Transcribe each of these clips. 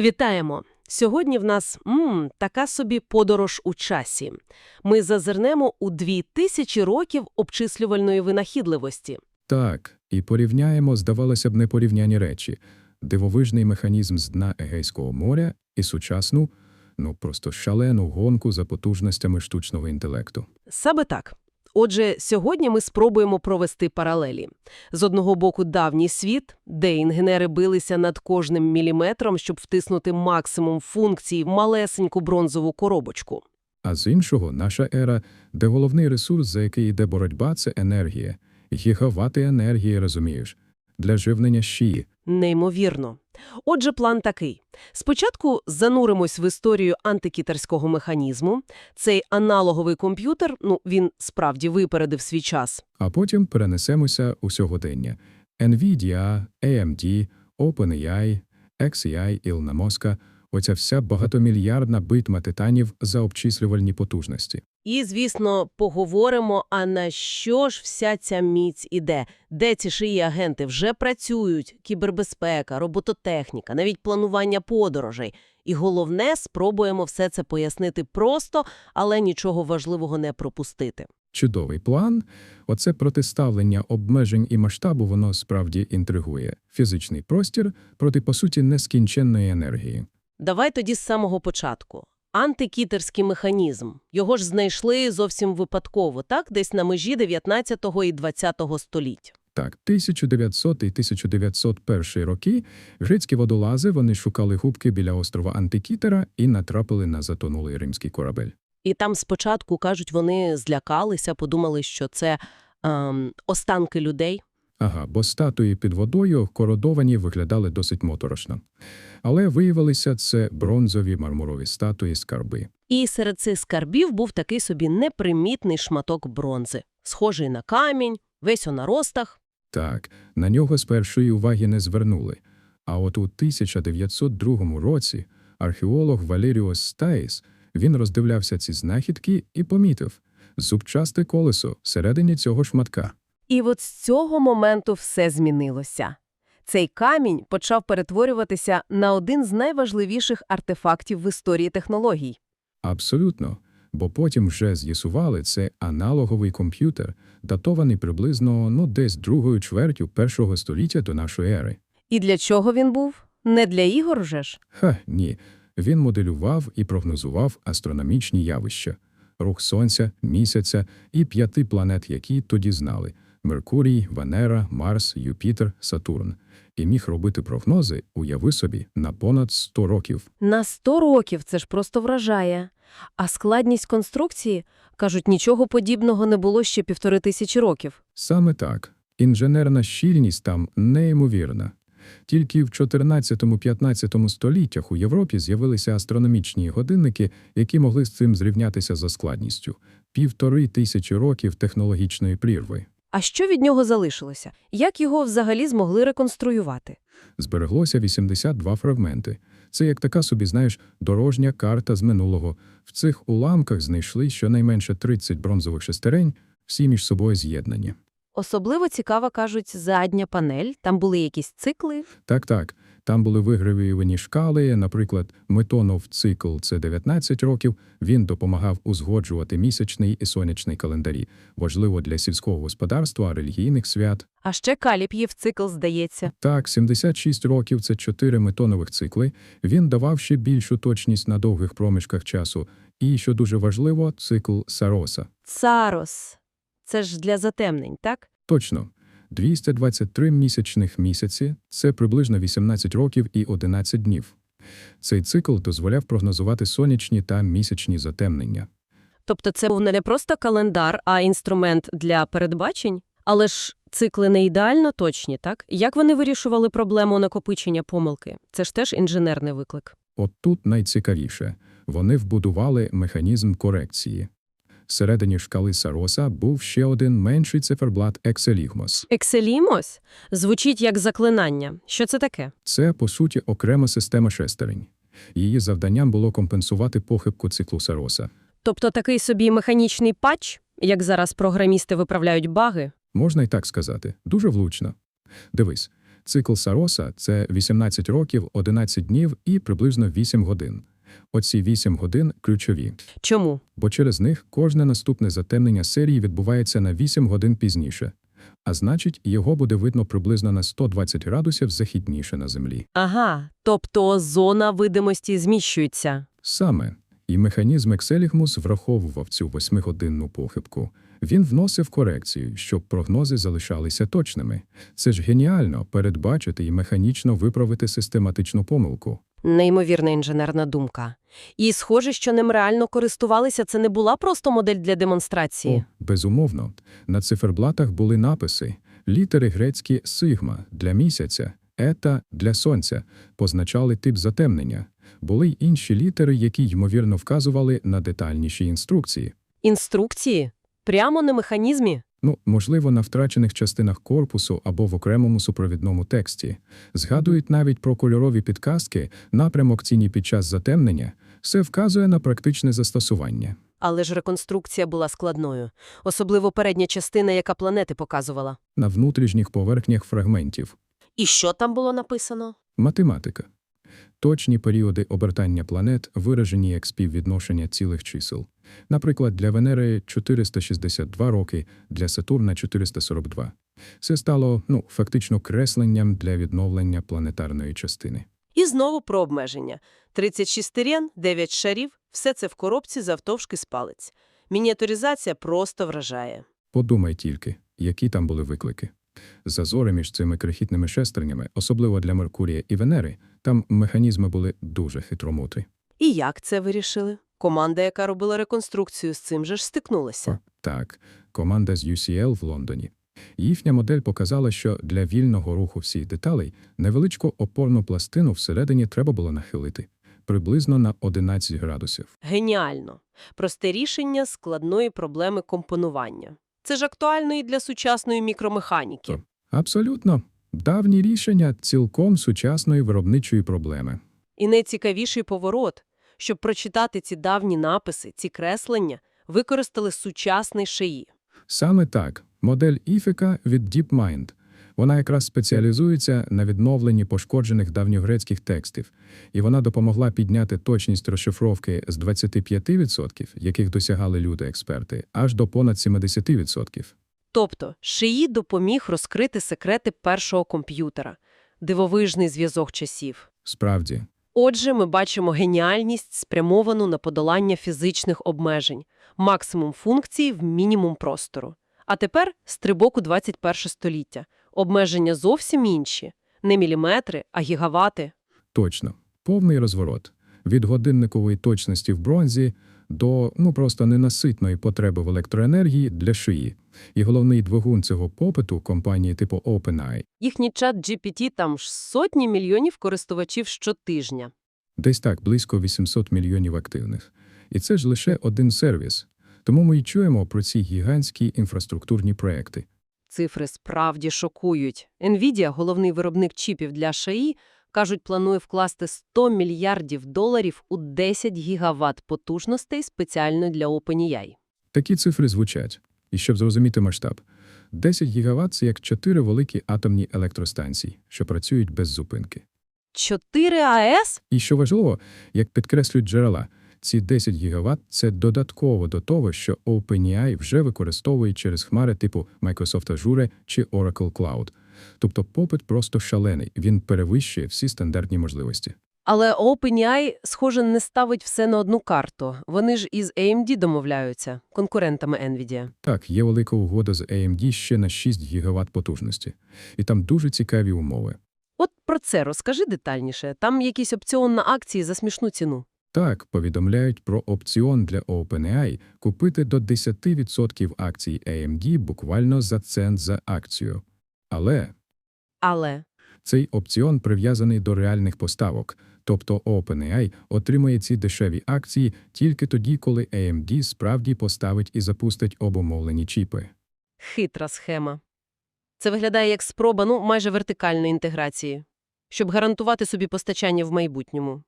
Вітаємо! Сьогодні в нас м, така собі подорож у часі. Ми зазирнемо у дві тисячі років обчислювальної винахідливості. Так, і порівняємо, здавалося б, непорівняні речі. Дивовижний механізм з дна Егейського моря і сучасну, ну просто шалену гонку за потужностями штучного інтелекту. Саме так. Отже, сьогодні ми спробуємо провести паралелі. З одного боку давній світ, де інженери билися над кожним міліметром, щоб втиснути максимум функцій в малесеньку бронзову коробочку. А з іншого, наша ера, де головний ресурс, за який йде боротьба, це енергія. Гігавати енергії, розумієш, для живлення щії. Неймовірно. Отже, план такий. Спочатку зануримось в історію антикітерського механізму. Цей аналоговий комп'ютер, ну, він справді випередив свій час. А потім перенесемося у сьогодення. NVIDIA, AMD, OpenAI, XAI, Ілона Моска – оця вся багатомільярдна битма титанів за обчислювальні потужності. І, звісно, поговоримо, а на що ж вся ця міць іде? Де ці шиї агенти вже працюють? Кібербезпека, робототехніка, навіть планування подорожей. І головне, спробуємо все це пояснити просто, але нічого важливого не пропустити. Чудовий план. Оце протиставлення обмежень і масштабу воно справді інтригує. Фізичний простір проти, по суті, нескінченної енергії. Давай тоді з самого початку. Антикітерський механізм. Його ж знайшли зовсім випадково, так? Десь на межі 19 і 20 століть. Так, 1900 і 1901 роки грецькі водолази вони шукали губки біля острова Антикітера і натрапили на затонулий римський корабель. І там спочатку, кажуть, вони злякалися, подумали, що це ем, останки людей. Ага, бо статуї під водою кородовані виглядали досить моторошно. Але виявилися це бронзові мармурові статуї скарби. І серед цих скарбів був такий собі непримітний шматок бронзи, схожий на камінь, весь у наростах. Так, на нього з першої уваги не звернули. А от у 1902 році археолог Валеріос Стаїс він роздивлявся ці знахідки і помітив зубчасте колесо всередині цього шматка. І от з цього моменту все змінилося. Цей камінь почав перетворюватися на один з найважливіших артефактів в історії технологій. Абсолютно. Бо потім вже з'ясували, це аналоговий комп'ютер, датований приблизно ну, десь другою чвертю першого століття до нашої ери. І для чого він був? Не для ігор же ж? Ха, ні. Він моделював і прогнозував астрономічні явища – рух Сонця, Місяця і п'яти планет, які тоді знали – Меркурій, Венера, Марс, Юпітер, Сатурн. І міг робити прогнози, уяви собі, на понад 100 років. На 100 років це ж просто вражає. А складність конструкції, кажуть, нічого подібного не було ще півтори тисячі років. Саме так. Інженерна щільність там неймовірна. Тільки в 14-15 століттях у Європі з'явилися астрономічні годинники, які могли з цим зрівнятися за складністю. Півтори тисячі років технологічної прірви. А що від нього залишилося? Як його взагалі змогли реконструювати? Збереглося 82 фрагменти. Це як така собі, знаєш, дорожня карта з минулого. В цих уламках знайшли щонайменше 30 бронзових шестерень, всі між собою з'єднані. Особливо цікава, кажуть, задня панель. Там були якісь цикли. Так-так, там були вигравіювані шкали, наприклад, Метонов цикл – це 19 років, він допомагав узгоджувати місячний і сонячний календарі, важливо для сільського господарства, релігійних свят. А ще Каліп'єв цикл, здається. Так, 76 років – це 4 метонових цикли, він давав ще більшу точність на довгих проміжках часу. І, що дуже важливо, цикл Сароса. Царос. Це ж для затемнень, так? Точно. 223 місячних місяці – це приблизно 18 років і 11 днів. Цей цикл дозволяв прогнозувати сонячні та місячні затемнення. Тобто це був не просто календар, а інструмент для передбачень? Але ж цикли не ідеально точні, так? Як вони вирішували проблему накопичення помилки? Це ж теж інженерний виклик. От тут найцікавіше – вони вбудували механізм корекції. Всередині шкали Сароса був ще один менший циферблат Екселігмос. Екселімос? Звучить як заклинання. Що це таке? Це, по суті, окрема система шестерень. Її завданням було компенсувати похибку циклу Сароса. Тобто такий собі механічний патч, як зараз програмісти виправляють баги? Можна й так сказати. Дуже влучно. Дивись, Цикл Сароса – це 18 років, 11 днів і приблизно 8 годин. Оці 8 годин ключові, Чому? бо через них кожне наступне затемнення серії відбувається на 8 годин пізніше. А значить, його буде видно приблизно на 120 градусів західніше на Землі. Ага, тобто зона видимості зміщується. Саме. І механізм Екселігмус враховував цю восьмигодинну похибку. Він вносив корекцію, щоб прогнози залишалися точними. Це ж геніально передбачити і механічно виправити систематичну помилку. Неймовірна інженерна думка. І схоже, що ним реально користувалися, це не була просто модель для демонстрації. О, безумовно. На циферблатах були написи: літери грецькі сигма для місяця, ета для сонця позначали тип затемнення. Були й інші літери, які ймовірно вказували на детальніші інструкції. Інструкції? Прямо на механізмі? Ну, можливо, на втрачених частинах корпусу або в окремому супровідному тексті. Згадують навіть про кольорові підказки, напрямок ціні під час затемнення. Все вказує на практичне застосування. Але ж реконструкція була складною. Особливо передня частина, яка планети показувала. На внутрішніх поверхнях фрагментів. І що там було написано? Математика. Точні періоди обертання планет виражені як співвідношення цілих чисел. Наприклад, для Венери 462 роки, для Сатурна 442. Це стало, ну, фактично кресленням для відновлення планетарної частини. І знову про обмеження. 36 рен, 9 шарів – все це в коробці завтовшки з палець. Мініатюризація просто вражає. Подумай тільки, які там були виклики. Зазори між цими крихітними шестернями, особливо для Меркурія і Венери, там механізми були дуже хитромутрі. І як це вирішили? Команда, яка робила реконструкцію, з цим же ж стикнулася. Так, команда з UCL в Лондоні. Їхня модель показала, що для вільного руху всіх деталей невеличку опорну пластину всередині треба було нахилити приблизно на 11 градусів. Геніально. Просте рішення складної проблеми компонування. Це ж актуально і для сучасної мікромеханіки. Абсолютно. Давні рішення цілком сучасної виробничої проблеми. І найцікавіший поворот. Щоб прочитати ці давні написи, ці креслення, використали сучасний шиї. Саме так, модель Іфіка від DeepMind. Вона якраз спеціалізується на відновленні пошкоджених давньогрецьких текстів, і вона допомогла підняти точність розшифровки з 25%, яких досягали люди-експерти, аж до понад 70%. Тобто шиї допоміг розкрити секрети першого комп'ютера – дивовижний зв'язок часів. Справді, Отже, ми бачимо геніальність, спрямовану на подолання фізичних обмежень, максимум функцій в мінімум простору. А тепер стрибок у 21 століття. Обмеження зовсім інші. Не міліметри, а гігавати. точно, повний розворот. Від годинникової точності в бронзі до, ну, просто ненаситної потреби в електроенергії для шиї. І головний двигун цього попиту компанії типу OpenAI Їхній чат GPT там ж сотні мільйонів користувачів щотижня. Десь так, близько 800 мільйонів активних. І це ж лише один сервіс. Тому ми й чуємо про ці гігантські інфраструктурні проекти. Цифри справді шокують. NVIDIA, головний виробник чіпів для ШАІ, кажуть, планує вкласти 100 мільярдів доларів у 10 гігаватт потужностей спеціально для OpenAI. Такі цифри звучать. І щоб зрозуміти масштаб, 10 гігаватт – це як 4 великі атомні електростанції, що працюють без зупинки. 4 АЕС? І що важливо, як підкреслюють джерела, ці 10 гігаватт – це додатково до того, що OpenAI вже використовує через хмари типу Microsoft Azure чи Oracle Cloud. Тобто попит просто шалений, він перевищує всі стандартні можливості. Але OpenAI, схоже, не ставить все на одну карту. Вони ж із AMD домовляються, конкурентами NVIDIA. Так, є велика угода з AMD ще на 6 гігаватт потужності. І там дуже цікаві умови. От про це розкажи детальніше. Там якийсь опціон на акції за смішну ціну. Так, повідомляють про опціон для OpenAI купити до 10% акцій AMD буквально за цент за акцію. Але Але цей опціон прив'язаний до реальних поставок, тобто OpenAI отримає ці дешеві акції тільки тоді, коли AMD справді поставить і запустить обумовлені чіпи. хитра схема. Це виглядає як спроба, ну, майже вертикальної інтеграції, щоб гарантувати собі постачання в майбутньому.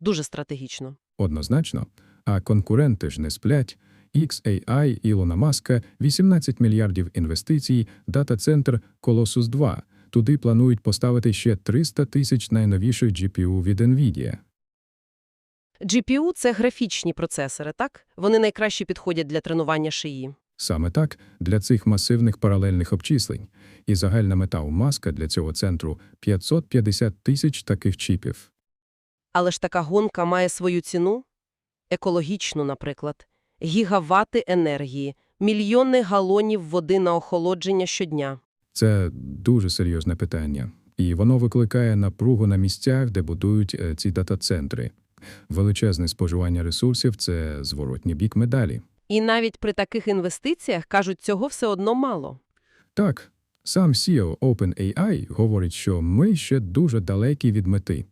Дуже стратегічно. Однозначно, а конкуренти ж не сплять. XAI Ілона Маска 18 мільярдів інвестицій, дата-центр Colossus 2. Туди планують поставити ще 300 тисяч найновіших GPU від NVIDIA. GPU – це графічні процесори, так? Вони найкраще підходять для тренування шиї. Саме так, для цих масивних паралельних обчислень. І загальна мета у Маска для цього центру – 550 тисяч таких чіпів. Але ж така гонка має свою ціну? Екологічну, наприклад. Гігавати енергії, мільйони галонів води на охолодження щодня. Це дуже серйозне питання. І воно викликає напругу на місцях, де будують е, ці дата-центри. Величезне споживання ресурсів – це зворотній бік медалі. І навіть при таких інвестиціях, кажуть, цього все одно мало. Так, сам CEO OpenAI говорить, що ми ще дуже далекі від мети.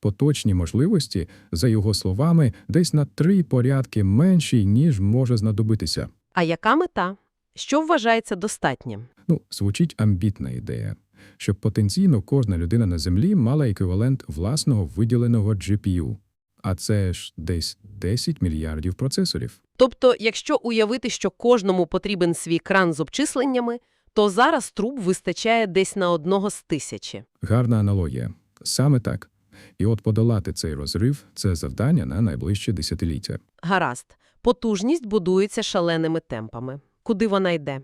Поточні можливості, за його словами, десь на три порядки менші, ніж може знадобитися. А яка мета? Що вважається достатнім? Ну, звучить амбітна ідея, щоб потенційно кожна людина на Землі мала еквівалент власного виділеного GPU. А це ж десь 10 мільярдів процесорів. Тобто, якщо уявити, що кожному потрібен свій кран з обчисленнями, то зараз труб вистачає десь на одного з тисячі. Гарна аналогія. Саме так. І от подолати цей розрив – це завдання на найближче десятиліття. Гаразд. Потужність будується шаленими темпами. Куди вона йде?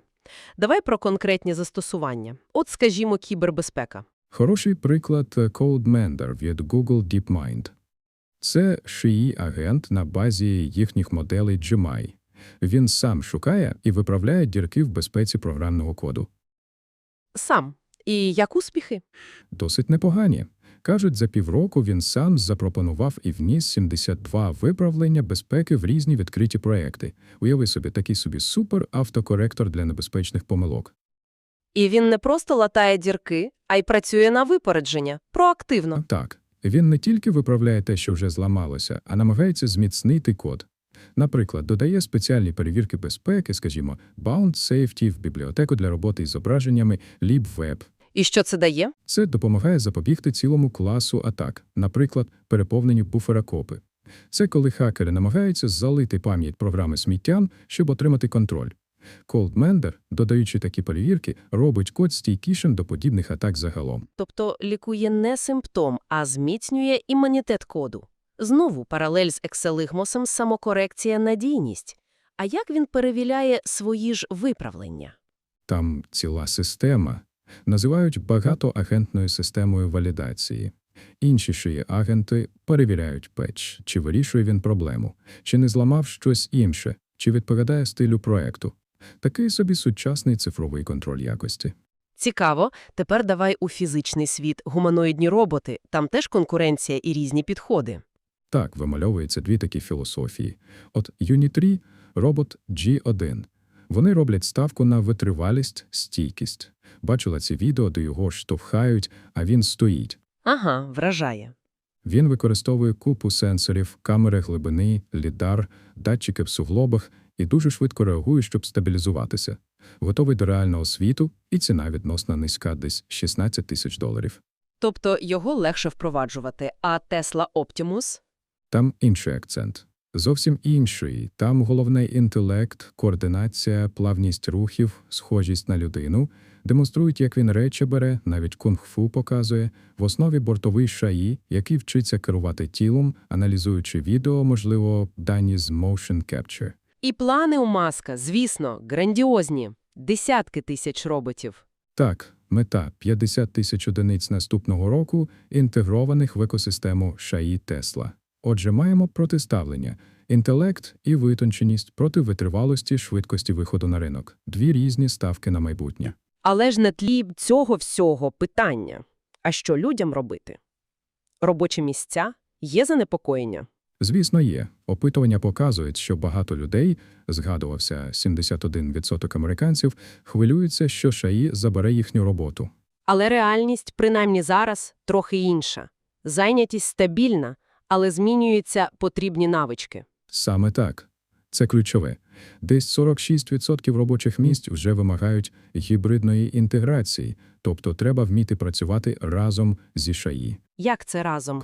Давай про конкретні застосування. От, скажімо, кібербезпека. Хороший приклад – CodeMender від Google DeepMind. Це шиї агент на базі їхніх моделей Gemini. Він сам шукає і виправляє дірки в безпеці програмного коду. Сам. І як успіхи? Досить непогані. Кажуть, за півроку він сам запропонував і вніс 72 виправлення безпеки в різні відкриті проекти. Уяви собі, такий собі супер-автокоректор для небезпечних помилок. І він не просто латає дірки, а й працює на випередження, проактивно. Так, він не тільки виправляє те, що вже зламалося, а намагається зміцнити код. Наприклад, додає спеціальні перевірки безпеки, скажімо, Bound Safety в бібліотеку для роботи із зображеннями LibWeb. І що це дає? Це допомагає запобігти цілому класу атак, наприклад, переповненню буфера копи. Це коли хакери намагаються залити пам'ять програми сміттям, щоб отримати контроль. ColdMender, додаючи такі перевірки, робить код стійкішим до подібних атак загалом. Тобто лікує не симптом, а зміцнює імунітет коду. Знову паралель з екселигмосом самокорекція надійність. А як він перевіряє свої ж виправлення? Там ціла система. Називають багатоагентною системою валідації. Інші шиї агенти перевіряють печ, чи вирішує він проблему, чи не зламав щось інше, чи відповідає стилю проекту. Такий собі сучасний цифровий контроль якості. Цікаво. Тепер давай у фізичний світ. Гуманоїдні роботи. Там теж конкуренція і різні підходи. Так вимальовуються дві такі філософії. От Юні-3 – робот G1. Вони роблять ставку на витривалість, стійкість. Бачила ці відео, де його штовхають, а він стоїть. Ага, вражає. Він використовує купу сенсорів, камери глибини, лідар, датчики в суглобах і дуже швидко реагує, щоб стабілізуватися. Готовий до реального світу, і ціна відносно низька десь 16 тисяч доларів. Тобто його легше впроваджувати, а Tesla Optimus? Там інший акцент. Зовсім інший. Там головний інтелект, координація, плавність рухів, схожість на людину. Демонструють, як він речі бере, навіть кунг-фу показує. В основі бортовий шаї, який вчиться керувати тілом, аналізуючи відео, можливо, дані з motion capture. І плани у Маска, звісно, грандіозні. Десятки тисяч роботів. Так, мета 50 тисяч одиниць наступного року, інтегрованих в екосистему шаї Тесла. Отже, маємо протиставлення – інтелект і витонченість проти витривалості швидкості виходу на ринок. Дві різні ставки на майбутнє. Але ж на тлі цього всього питання. А що людям робити? Робочі місця? Є занепокоєння? Звісно, є. Опитування показують, що багато людей, згадувався 71% американців, хвилюються, що шаї забере їхню роботу. Але реальність, принаймні зараз, трохи інша. Зайнятість стабільна, але змінюються потрібні навички. Саме так. Це ключове. Десь 46% робочих місць вже вимагають гібридної інтеграції, тобто треба вміти працювати разом зі шаї. Як це разом?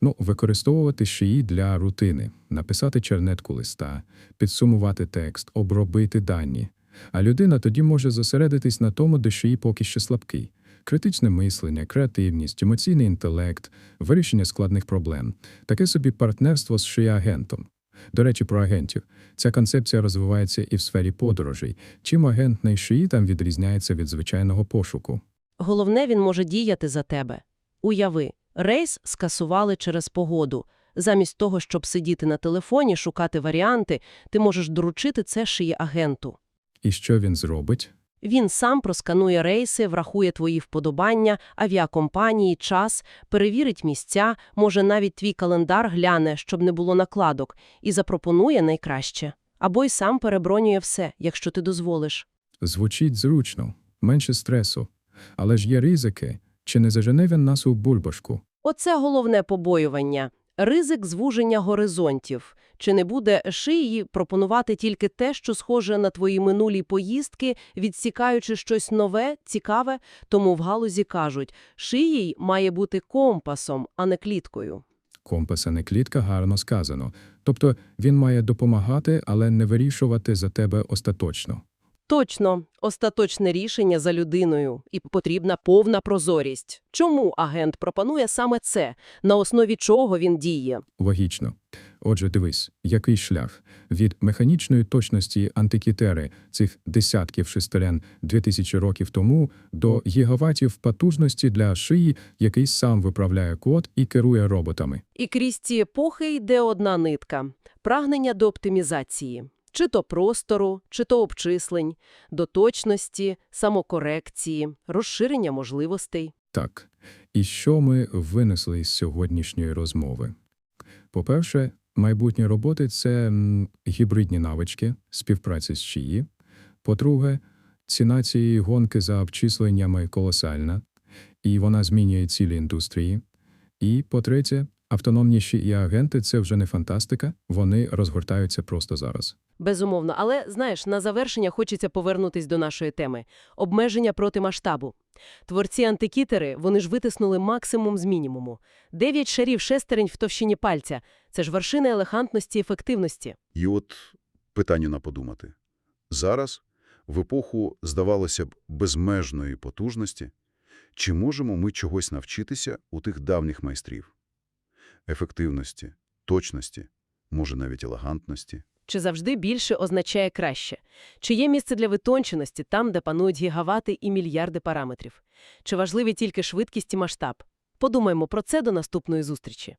Ну, використовувати шиї для рутини, написати чернетку листа, підсумувати текст, обробити дані. А людина тоді може зосередитись на тому, де шиї поки що слабкий. Критичне мислення, креативність, емоційний інтелект, вирішення складних проблем. Таке собі партнерство з шиї-агентом. До речі, про агентів. Ця концепція розвивається і в сфері подорожей. Чим агент на шиї там відрізняється від звичайного пошуку? Головне, він може діяти за тебе. Уяви, рейс скасували через погоду. Замість того, щоб сидіти на телефоні, шукати варіанти, ти можеш доручити це шиї агенту. І що він зробить? Він сам просканує рейси, врахує твої вподобання, авіакомпанії, час, перевірить місця, може навіть твій календар гляне, щоб не було накладок, і запропонує найкраще. Або й сам перебронює все, якщо ти дозволиш. Звучить зручно, менше стресу. Але ж є ризики. Чи не зажене він нас у бульбашку? Оце головне побоювання – ризик звуження горизонтів. Чи не буде шиї пропонувати тільки те, що схоже на твої минулі поїздки, відсікаючи щось нове, цікаве? Тому в галузі кажуть, шиїй має бути компасом, а не кліткою. Компас, а не клітка гарно сказано. Тобто він має допомагати, але не вирішувати за тебе остаточно. Точно, остаточне рішення за людиною, і потрібна повна прозорість. Чому агент пропонує саме це? На основі чого він діє? Логічно. Отже, дивись, який шлях від механічної точності антикітери цих десятків шестерен 2000 років тому до гігаватів потужності для шиї, який сам виправляє код і керує роботами. І крізь ці епохи йде одна нитка – прагнення до оптимізації. Чи то простору, чи то обчислень, до точності, самокорекції, розширення можливостей. Так, і що ми винесли із сьогоднішньої розмови? По-перше, майбутні роботи – це гібридні навички, співпраця з ЧІї. По-друге, ціна цієї гонки за обчисленнями колосальна, і вона змінює цілі індустрії. І, по-третє, автономні ШІІ агенти – це вже не фантастика, вони розгортаються просто зараз. Безумовно, але, знаєш, на завершення хочеться повернутись до нашої теми – обмеження проти масштабу. Творці антикітери, вони ж витиснули максимум з мінімуму. Дев'ять шарів шестерень в товщині пальця – це ж вершина елегантності і ефективності. І от питання на подумати. Зараз, в епоху, здавалося б, безмежної потужності, чи можемо ми чогось навчитися у тих давніх майстрів? Ефективності, точності, може навіть елегантності. Чи завжди більше означає краще? Чи є місце для витонченості там, де панують гігавати і мільярди параметрів? Чи важливі тільки швидкість і масштаб? Подумаємо про це до наступної зустрічі.